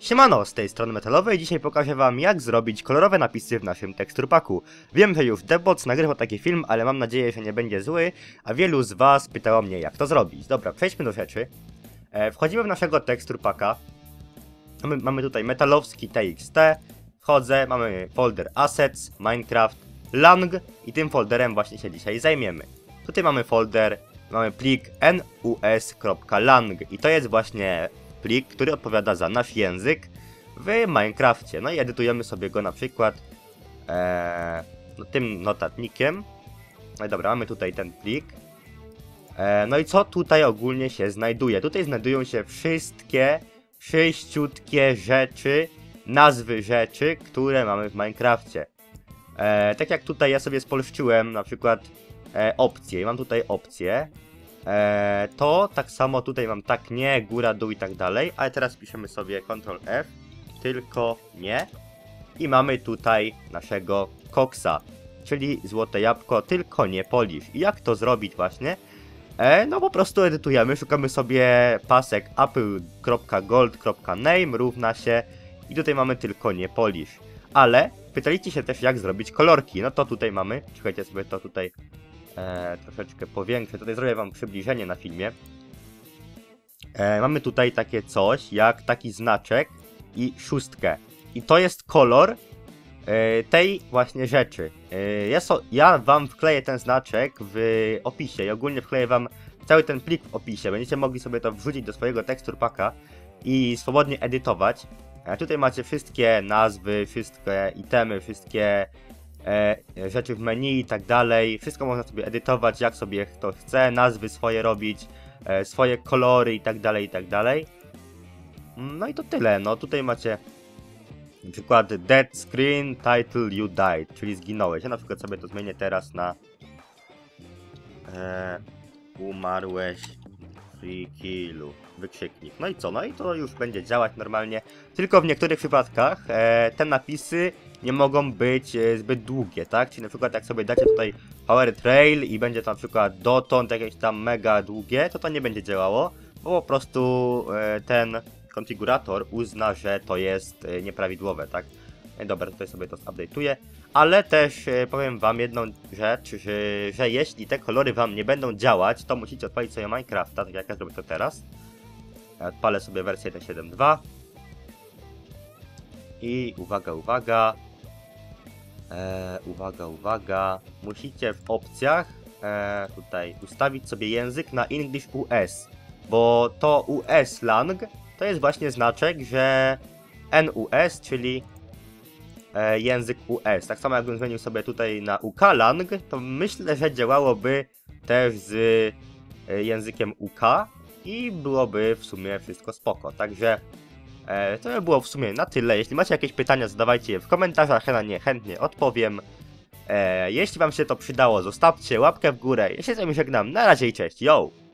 Siemano, z tej strony metalowej dzisiaj pokażę wam jak zrobić kolorowe napisy w naszym teksturpaku. Wiem, że już Debots nagrywał taki film, ale mam nadzieję, że nie będzie zły, a wielu z was pytało mnie jak to zrobić. Dobra, przejdźmy do rzeczy. E, wchodzimy w naszego teksturpaka. Mamy, mamy tutaj metalowski TXT. Wchodzę, mamy folder Assets, Minecraft, Lang i tym folderem właśnie się dzisiaj zajmiemy. Tutaj mamy folder, mamy plik nus.lang i to jest właśnie plik, który odpowiada za nasz język w Minecrafcie. No i edytujemy sobie go na przykład e, no, tym notatnikiem. No i dobra, mamy tutaj ten plik. E, no i co tutaj ogólnie się znajduje? Tutaj znajdują się wszystkie sześciutkie rzeczy, nazwy rzeczy, które mamy w Minecrafcie. E, tak jak tutaj ja sobie spolszczyłem na przykład e, opcje i mam tutaj opcje, e, to tak samo tutaj mam tak nie, góra, dół i tak dalej, ale teraz piszemy sobie Ctrl F, tylko nie i mamy tutaj naszego koksa, czyli złote jabłko, tylko nie polisz. I jak to zrobić właśnie? E, no po prostu edytujemy, szukamy sobie pasek apple.gold.name równa się i tutaj mamy tylko nie polisz. Ale pytaliście się też jak zrobić kolorki, no to tutaj mamy, czekajcie sobie to tutaj e, troszeczkę powiększę, tutaj zrobię wam przybliżenie na filmie. E, mamy tutaj takie coś jak taki znaczek i szóstkę i to jest kolor e, tej właśnie rzeczy. E, ja, so, ja wam wkleję ten znaczek w opisie i ogólnie wkleję wam cały ten plik w opisie. Będziecie mogli sobie to wrzucić do swojego tekstur paka i swobodnie edytować. E, tutaj macie wszystkie nazwy, wszystkie itemy, wszystkie e, rzeczy w menu i tak dalej. Wszystko można sobie edytować jak sobie kto chce, nazwy swoje robić, e, swoje kolory i tak dalej, i tak dalej. No i to tyle. No tutaj macie na przykład dead screen title you died, czyli zginąłeś. Ja na przykład sobie to zmienię teraz na e, umarłeś free killu wykrzyknik. No i co? No i to już będzie działać normalnie. Tylko w niektórych przypadkach e, te napisy nie mogą być e, zbyt długie, tak? Czyli na przykład jak sobie dacie tutaj power trail i będzie to na przykład dotąd jakieś tam mega długie, to to nie będzie działało, bo po prostu e, ten konfigurator uzna, że to jest e, nieprawidłowe, tak? Dobra, tutaj sobie to update'uję. Ale też powiem wam jedną rzecz, że, że jeśli te kolory wam nie będą działać, to musicie odpalić sobie Minecrafta, tak jak ja zrobię to teraz. Odpalę sobie wersję 1.7.2. I uwaga, uwaga. E, uwaga, uwaga. Musicie w opcjach e, tutaj ustawić sobie język na English US. Bo to US lang to jest właśnie znaczek, że NUS, czyli e, język US. Tak samo jakbym zmienił sobie tutaj na UK lang, to myślę, że działałoby też z e, językiem UK i byłoby w sumie wszystko spoko. Także e, to by było w sumie na tyle. Jeśli macie jakieś pytania, zadawajcie je w komentarzach, ja na nie chętnie odpowiem. E, jeśli wam się to przydało, zostawcie łapkę w górę. Ja się z wami żegnam. Na razie i cześć. Yo!